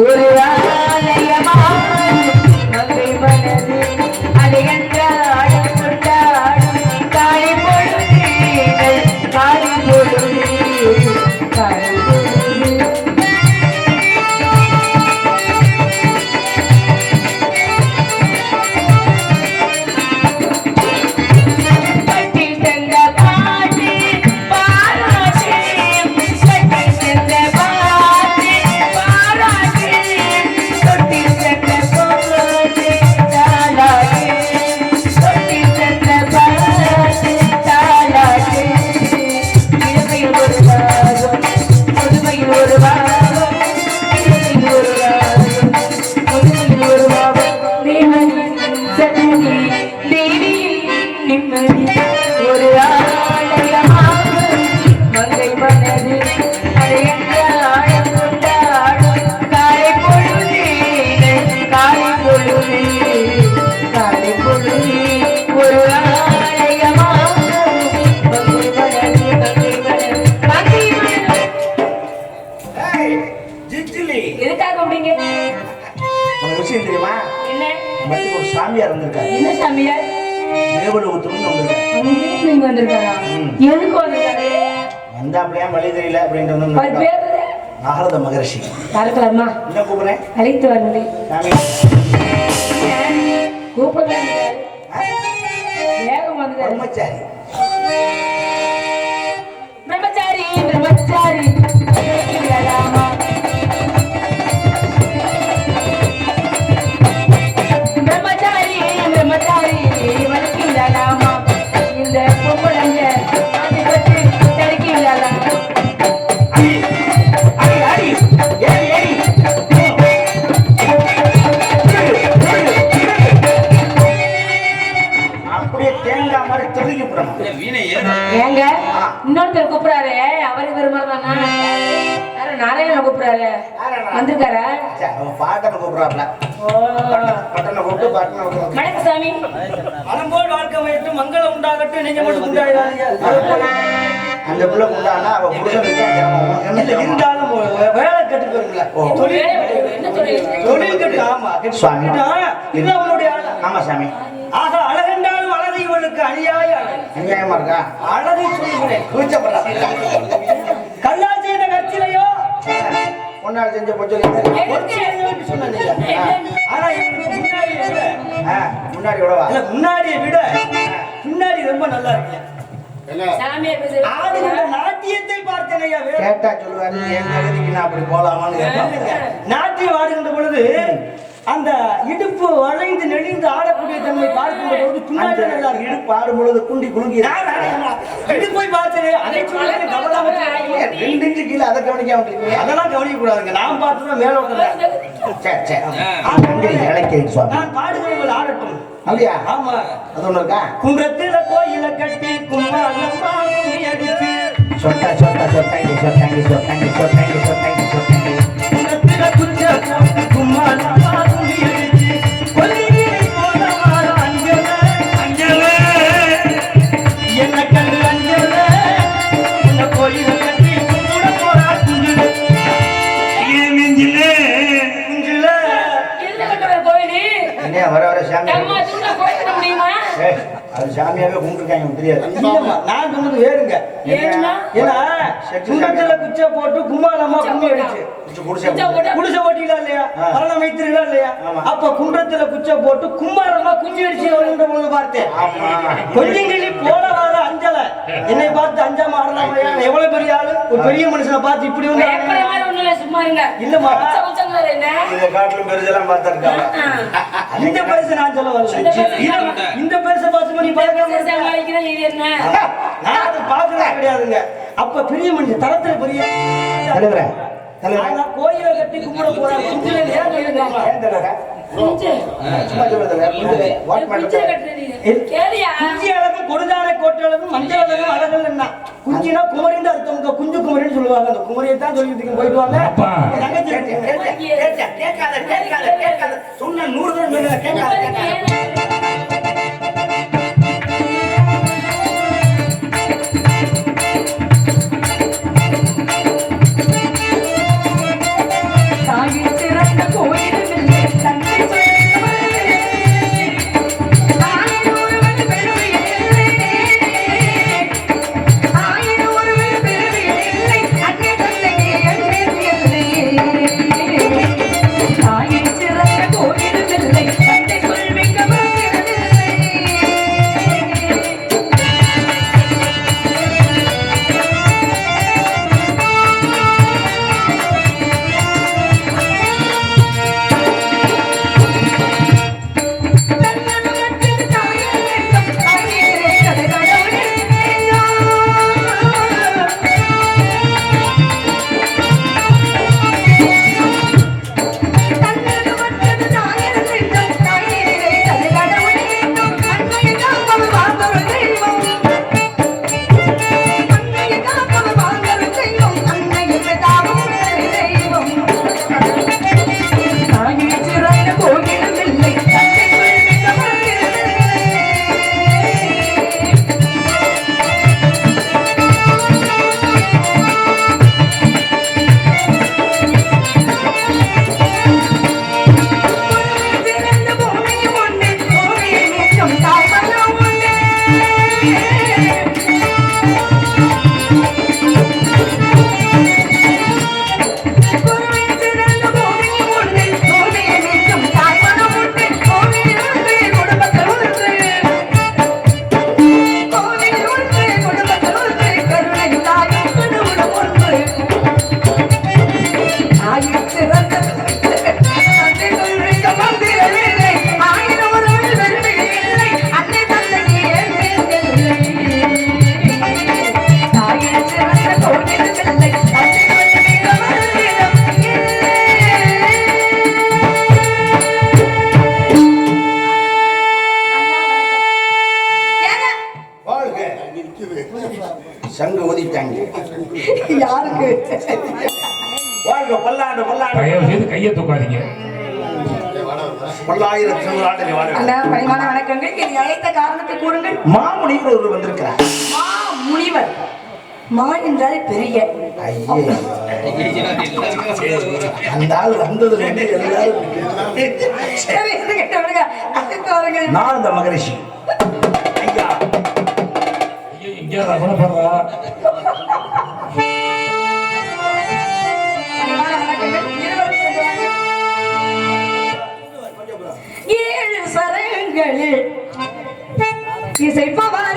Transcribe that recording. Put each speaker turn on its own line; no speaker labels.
ஒரு ஆலயமாக
வந்தா அப்படியே வழி தெரியல அப்படின்ட்டு வந்து நாரத மகர்ஷி.
யாருக்கலாமா
என்ன கூப்பிடுறேன்?
அழைத்து வரணும்
ஆ?
வேகம் வந்தாரு. வந்திருக்காரா?
பாட்டனை கூப்பிடுறாப்ல.
வணக்கம் சாமி.
மனம்போல் வாழ்க்கை வைத்து மங்களம் உண்டாகட்டும் நெஞ்ச மட்டும் உண்டாயிடாதீங்க
அந்த பிள்ளை உண்டானா அவ புருஷனுக்கு ஜனமும். என்ன
இல்ல,
தெரியுமா?
இருந்தாலும் வே- வேலை கெட்டு போயிருங்களா
ஓ.
தொழில்
என்ன தொழில்?
தொழில் கெட்டு ஆமா
சுவாமி. சாமி.
ஆக அழகென்றாலும் அழகு இவனுக்கு அழியாய அழகு.
அநியாயமா இருக்கா?
அழகை சொல்லுகிறேன்.
முன்னாடி செஞ்ச
எழுதணும்னு சொன்னீங்க. ஆனா இவனுக்கு
ஆ, முன்னாடி விடவா?
இல்ல, முன்னாடியை விட. பின்னாடி ரொம்ப நல்லா இருக்கு. நாட்டியத்தை பார்த்தேன் ஐயா வேறு?
கேட்டா சொல்லுவாரு என் தகுதிக்கு நான் அப்படி போலாமான்னு
நாட்டியம் ஆடுகின்ற பொழுது அந்த இடுப்பு வளைந்து நெளிந்து ஆடக்கூடிய தன்மை பார்க்கும் பொழுது பின்னாடி இருக்கு
இடுப்பு ஆடும் பொழுது குண்டி குலுங்கி
இடுப்பை பார்த்தேன் அதை சொல்லி கவலாம
ரெண்டு இன்ச்சு கீழே அதை கவனிக்காம
அதெல்லாம் கவனிக்க கூடாதுங்க நான் பார்த்துதான் மேல நான் பாடுகிறவர்கள் ஆடட்டும்.
அப்படியா?
ஆமா.
அது ஒண்ணு இருக்கா?
குன்றத்தில கோயில கட்டி கும்மாளம்மா கும்மி அடிச்சு
சொட்டா சொட்டா சொட்டாங்கி சொட்டாங்கி சொட்டாங்கி சொட்டாங்கி சொட்டாங்கி அது சாமியாவே கும்பிட்டுருக்காங்க தெரியாது.
நான் சொன்னது வேறுங்க
ஏன்னா
ஏன்னா குண்டத்துல குச்சை போட்டு கும்மாளம்மா கும்மி அடிச்சு. குடிசை ஓட்டிங்களா இல்லையா. மரணம் வைத்திருக்கா இல்லையா. அப்ப குன்றத்துல குச்சை போட்டு கும்மாரமா குஞ்சு அடிச்சு வருகின்ற பார்த்தேன் கொஞ்சம் கிளி போல வர அஞ்சல. என்னை பார்த்து அஞ்சாம நான் எவ்வளவு பெரிய ஆளு? ஒரு பெரிய மனுஷனை பார்த்து இப்படி வந்து இல்லம்மா.
கொஞ்சம் கொஞ்சம் என்ன?
இந்த காட்டிலும் பெருசெல்லாம் பார்த்துருக்காங்க.
இந்த பெருசு நான் சொல்ல வரல.
இந்த பெருசு
இல்லம்மா, இந்த பெருசை பார்த்து பண்ணி பழக்கம்
சமாளிக்கிறேன் இது என்ன?
நான் அது பார்க்கறது கிடையாதுங்க. அப்ப பெரிய மனுஷன் தரத்துல பெரிய
தலைவரே தலைவரே.
ஆனா கோயிலை கட்டி கும்பிட போறாங்க குஞ்சுல ஏன்
தலைவரே?
கொடுதானை கோட்டை அழகு மஞ்சள் குஞ்சினா குமரின்னு அர்த்தம் குஞ்சு குமரின்னு சொல்லுவாங்க அந்த குமரியை தான் இருக்கேன். போயிட்டு வாங்க தங்கச்சி.
கேட்காத கேட்காத கேட்காத சொன்ன நூறு தடவை மேல கேட்காத கேட்காத ஊதிட்டாங்க
யாருக்கு?
தயவு செய்து கையை தூக்காதீங்க.
வணக்கங்கள் என்னை அழைத்த காரணத்தை கூறுங்கள்.
மாமுனிவர் ஒருவர் வந்திருக்கிறார்.
மா முனிவர் மா என்றால் பெரிய.
ஐயே. அந்த ஆள் வந்ததுல இருந்து எல்லாரும்
சரி இருக்கட்டும், விடுங்க. அடுத்து வாருங்கள்.
நாரத மகரிஷி. ஐயோ,
குணப்படுறா.
ஏழு சரங்களில் இசைப்பவர்